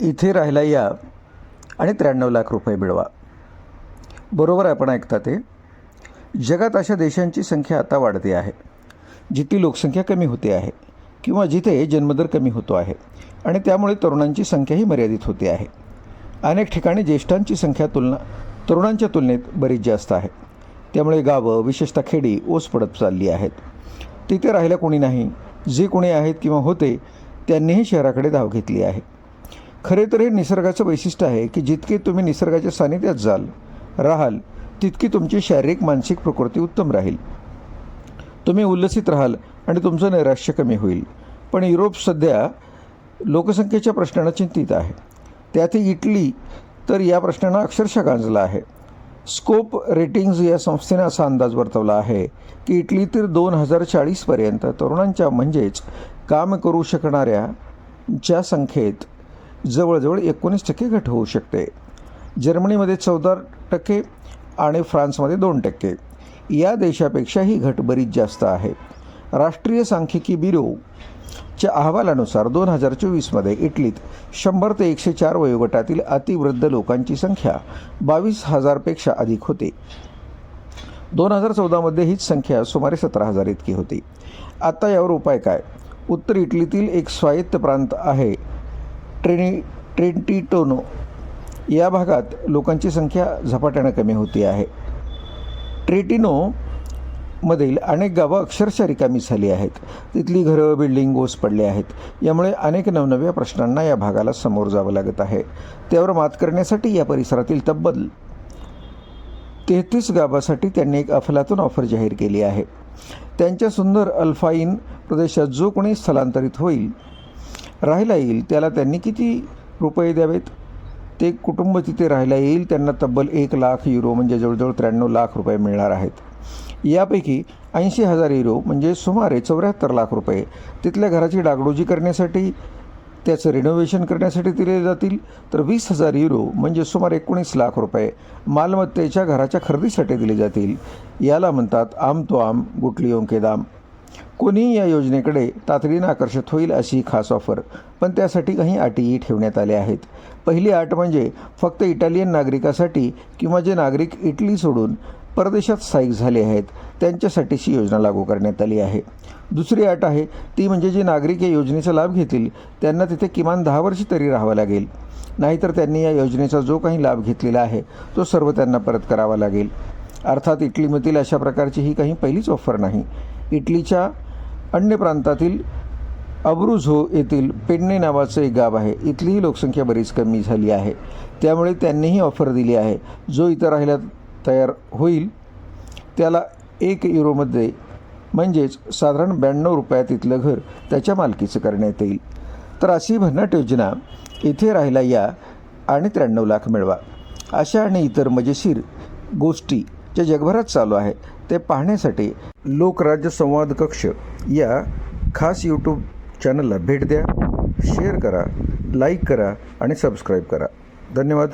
इथे राहायला या आणि त्र्याण्णव लाख रुपये मिळवा. बरोबर आपण ऐकता ते. जगात अशा देशांची संख्या आता वाढते आहे जिथली लोकसंख्या कमी होते आहे किंवा जिथे जन्मदर कमी होतो आहे आणि त्यामुळे तरुणांची संख्याही मर्यादित होते आहे. अनेक ठिकाणी ज्येष्ठांची संख्या तुलना तरुणांच्या तुलनेत बरीच जास्त आहे. त्यामुळे गावं विशेषतः खेडी ओस पडत चालली आहेत. तिथे राहायला कोणी नाही जे कोणी आहेत किंवा होते त्यांनीही शहराकडे धाव घेतली आहे. खरे तर हे निसर्गाचं वैशिष्ट्य आहे की जितके तुम्ही निसर्गाच्या सानिध्यात जाल राहाल तितकी तुमची शारीरिक मानसिक प्रकृती उत्तम राहील. तुम्ही उल्लसित राहाल आणि तुमचं नैराश्य कमी होईल. पण युरोप सध्या लोकसंख्येच्या प्रश्नानं चिंतित आहे. त्यातही इटली तर या प्रश्नानं अक्षरशः गांजला आहे. स्कोप रेटिंग्ज या संस्थेनं असा अंदाज वर्तवला आहे की इटलीतील दोन हजार चाळीसपर्यंत तरुणांच्या म्हणजेच काम करू शकणाऱ्याच्या संख्येत जवळजवळ एकोणीस टक्के घट होऊ शकते. जर्मनीमध्ये चौदा टक्के आणि फ्रान्समध्ये दोन टक्के. या देशापेक्षा ही घट बरीच जास्त आहे. राष्ट्रीय सांख्यिकी ब्युरोच्या अहवालानुसार दोन हजार चोवीसमध्ये इटलीत शंभर ते एकशे चार वयोगटातील अतिवृद्ध लोकांची संख्या बावीस हजारपेक्षा अधिक होते. दोन हजार चौदामध्ये हीच संख्या सुमारे सतरा हजार इतकी होती. आता यावर उपाय काय? उत्तर इटलीतील एक स्वायत्त प्रांत आहे ट्रेनी ट्रेंटिटोनो या भागात लोकांची संख्या झपाट्यानं कमी होती आहे. ट्रेटिनो मधील अनेक गावं अक्षरशः रिकामी झाली आहेत. तिथली घरं बिल्डिंग ओस पडले आहेत. यामुळे अनेक नवनव्या प्रश्नांना या भागाला समोर जावं लागत आहे. त्यावर मात करण्यासाठी या परिसरातील तब्बल तेहतीस गावासाठी त्यांनी एक अफलातून ऑफर जाहीर केली आहे. त्यांच्या सुंदर अल्फाईन प्रदेशात जो कोणी स्थलांतरित होईल राहायला येईल त्याला त्यांनी किती रुपये द्यावेत? ते कुटुंब तिथे राहायला येईल त्यांना तब्बल एक लाख युरो म्हणजे जवळजवळ त्र्याण्णव लाख रुपये मिळणार आहेत. यापैकी ऐंशी हजार युरो म्हणजे सुमारे चौऱ्याहत्तर लाख रुपये तिथल्या घराची डागडोजी करण्यासाठी त्याचं रिनोव्हेशन करण्यासाठी दिले जातील. तर वीस हजार युरो म्हणजे सुमारे एकोणीस लाख रुपये मालमत्तेच्या घराच्या खरेदीसाठी दिले जातील. याला म्हणतात आम तो आम गुटली ओंकेदाम दाम. कोणीही या योजनेकडे तातडीनं आकर्षित होईल अशी खास ऑफर पण त्यासाठी काही अटीही ठेवण्यात आल्या आहेत. पहिली अट म्हणजे फक्त इटालियन नागरिकासाठी किंवा जे नागरिक इटली सोडून परदेशात स्थायिक झाले आहेत त्यांच्यासाठीची योजना लागू करण्यात आली आहे. दुसरी अट आहे ती म्हणजे जे नागरिक या योजनेचा लाभ घेतील त्यांना तिथे किमान दहा वर्ष तरी राहावं लागेल. नाहीतर त्यांनी या योजनेचा जो काही लाभ घेतलेला आहे तो सर्व त्यांना परत करावा लागेल. अर्थात इटलीमधील अशा प्रकारची ही काही पहिलीच ऑफर नाही. इटलीच्या अन्य प्रांतातील अब्रुझो येथील पेन्ने नावाचं एक गाव आहे. इथलीही लोकसंख्या बरीच कमी झाली आहे. त्यामुळे त्यांनीही ऑफर दिली आहे. जो इथं राहायला तयार होईल त्याला एक युरोमध्ये म्हणजेच साधारण ब्याण्णव रुपयात इथलं घर त्याच्या मालकीचं करण्यात येईल. तर अशी भन्नाट योजना इथे राहायला या आणि त्र्याण्णव लाख मिळवा. अशा आणि इतर मजेशीर गोष्टी ज्या जगभरात चालू आहेत ते पाहण्यासाठी लोकराज्य संवाद कक्ष या खास यूट्यूब चॅनलला भेट द्या शेअर करा लाईक करा आणि सबस्क्राईब करा. धन्यवाद.